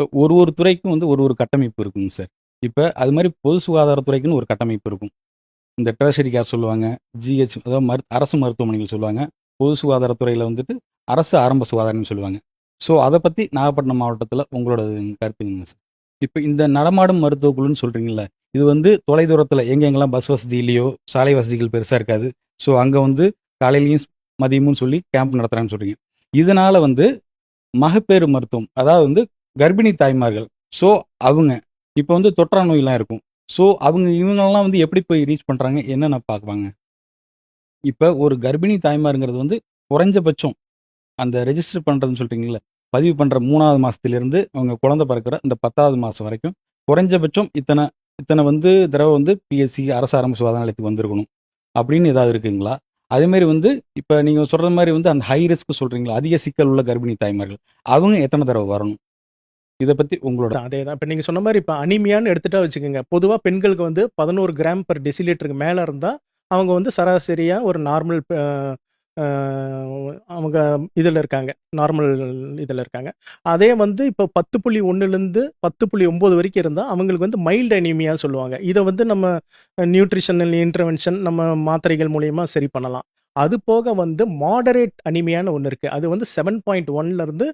இப்போ ஒரு ஒரு துறைக்கும் வந்து ஒரு ஒரு கட்டமைப்பு இருக்குங்க சார். இப்போ அது மாதிரி பொது சுகாதாரத்துறைக்குன்னு ஒரு கட்டமைப்பு இருக்கும். இந்த ட்ரெஷரி கேர் சொல்லுவாங்க ஜிஹெச் அதாவது மரு அரசு மருத்துவமனைகள் சொல்லுவாங்க பொது சுகாதாரத்துறையில் வந்துட்டு அரசு ஆரம்ப சுகாதாரம்னு சொல்லுவாங்க. ஸோ அதை பற்றி நாகப்பட்டினம் மாவட்டத்தில் உங்களோட கருத்துங்க சார். இப்போ இந்த நடமாடும் மருத்துவ குழுன்னு சொல்கிறீங்களா இது வந்து தொலைதூரத்தில் எங்கெங்கெல்லாம் பஸ் வசதியிலையோ சாலை வசதிகள் பெருசாக இருக்காது. ஸோ அங்கே வந்து காலையிலையும் மதியமும் சொல்லி கேம்ப் நடத்துகிறான்னு சொல்கிறீங்க இதனால் வந்து மகப்பேறு மருத்துவம் அதாவது வந்து கர்ப்பிணி தாய்மார்கள். ஸோ அவங்க இப்போ வந்து தொற்றா நோயெலாம் இருக்கும். ஸோ அவங்க இவங்கெல்லாம் வந்து எப்படி போய் ரீச் பண்ணுறாங்க என்னென்ன பார்க்குவாங்க இப்போ ஒரு கர்ப்பிணி தாய்மாருங்கிறது வந்து குறைஞ்சபட்சம் அந்த ரெஜிஸ்டர் பண்ணுறதுன்னு சொல்கிறீங்களா பதிவு பண்ணுற மூணாவது மாதத்துலேருந்து அவங்க குழந்தை பிறக்கிற இந்த பத்தாவது மாதம் வரைக்கும் குறைஞ்சபட்சம் இத்தனை இத்தனை வந்து தடவை வந்து பிஎஸ்சி அரசு ஆரம்ப சுகாதார நிலையத்துக்கு வந்திருக்கணும். அப்படின்னு ஏதாவது இருக்குங்களா? அதேமாரி வந்து இப்போ நீங்கள் சொல்கிற மாதிரி வந்து அந்த ஹை ரிஸ்க் சொல்கிறீங்களா அதிக சிக்கல் உள்ள கர்ப்பிணி தாய்மார்கள். அவங்க எத்தனை தடவை வரணும்? இதை பற்றி உங்களோட அதே தான். இப்போ நீங்கள் சொன்ன மாதிரி இப்போ அனிமியான்னு எடுத்துட்டா வச்சுக்கோங்க. பொதுவாக பெண்களுக்கு வந்து பதினோரு கிராம் பர் டெசிலிட்டருக்கு மேலே இருந்தால் அவங்க வந்து சராசரியாக ஒரு நார்மல் அவங்க இதில் இருக்காங்க. நார்மல் இதில் இருக்காங்க. அதே வந்து இப்போ பத்து புள்ளி ஒன்றுலேருந்து பத்து புள்ளி ஒம்பது வரைக்கும் இருந்தால் அவங்களுக்கு வந்து மைல்டு அனிமியான்னு சொல்லுவாங்க. இதை வந்து நம்ம நியூட்ரிஷனல் இன்டர்வென்ஷன் நம்ம மாத்திரைகள் மூலயமா சரி பண்ணலாம். அது போக வந்து மாடரேட் அனிமியான்னு ஒன்று இருக்குது அது வந்து செவன் பாயிண்ட் ஒன்லேருந்து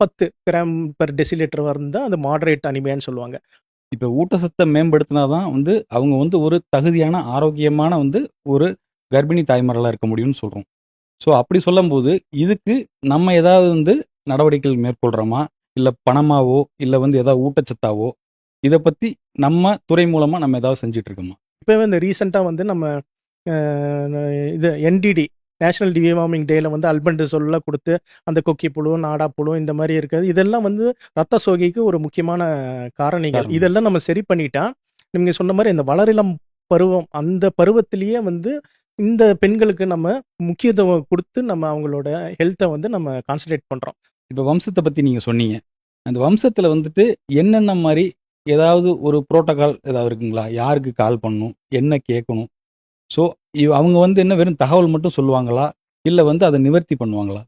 பத்து கிராம் பெர் டெசிலிட்டர் இருந்தால் அது மாடரேட் அனிமியான்னு சொல்லுவாங்க. இப்போ ஊட்டச்சத்தை மேம்படுத்தினா தான் வந்து அவங்க வந்து ஒரு தகுதியான ஆரோக்கியமான வந்து ஒரு கர்ப்பிணி தாய்மார்களாக இருக்க முடியும்னு சொல்கிறோம் ஸோ அப்படி சொல்லும்போது இதுக்கு நம்ம ஏதாவது வந்து நடவடிக்கைகள் மேற்கொள்கிறோமா இல்லை பணமாவோ இல்லை வந்து ஏதாவது ஊட்டச்சத்தாவோ? இதை பற்றி நம்ம துறை மூலமாக நம்ம ஏதாவது செஞ்சுட்டு இருக்கோமா? இப்போவே இந்த ரீசெண்டாக வந்து நம்ம இது என்டிடி நேஷனல் டிவார்மிங் டேல வந்து அல்பண்டசோல்ல கொடுத்து அந்த கொக்கி புழு நாடா புழு இந்த மாதிரி இருக்குது இதெல்லாம் வந்து ரத்த சோகைக்கு ஒரு முக்கியமான காரணிகள். இதெல்லாம் நம்ம சரி பண்ணிட்டா நீங்கள் சொன்ன மாதிரி இந்த வளரிளம் பருவம் அந்த பருவத்திலேயே வந்து இந்த பெண்களுக்கு நம்ம முக்கியத்துவம் கொடுத்து நம்ம அவங்களோட ஹெல்த்தை வந்து நம்ம கான்சன்ட்ரேட் பண்ணுறோம் இப்போ வம்சத்தை பற்றி நீங்கள் சொன்னீங்க. அந்த வம்சத்தில் வந்துட்டு என்னென்ன மாதிரி ஏதாவது ஒரு புரோட்டோகால் ஏதாவது இருக்குங்களா? யாருக்கு கால் பண்ணணும்? என்ன கேட்கணும்? ஸோ அவங்க வந்து என்ன வெறும் தகவல் மட்டும் சொல்லுவாங்களா? இல்லை வந்து அதை நிவர்த்தி பண்ணுவாங்களா?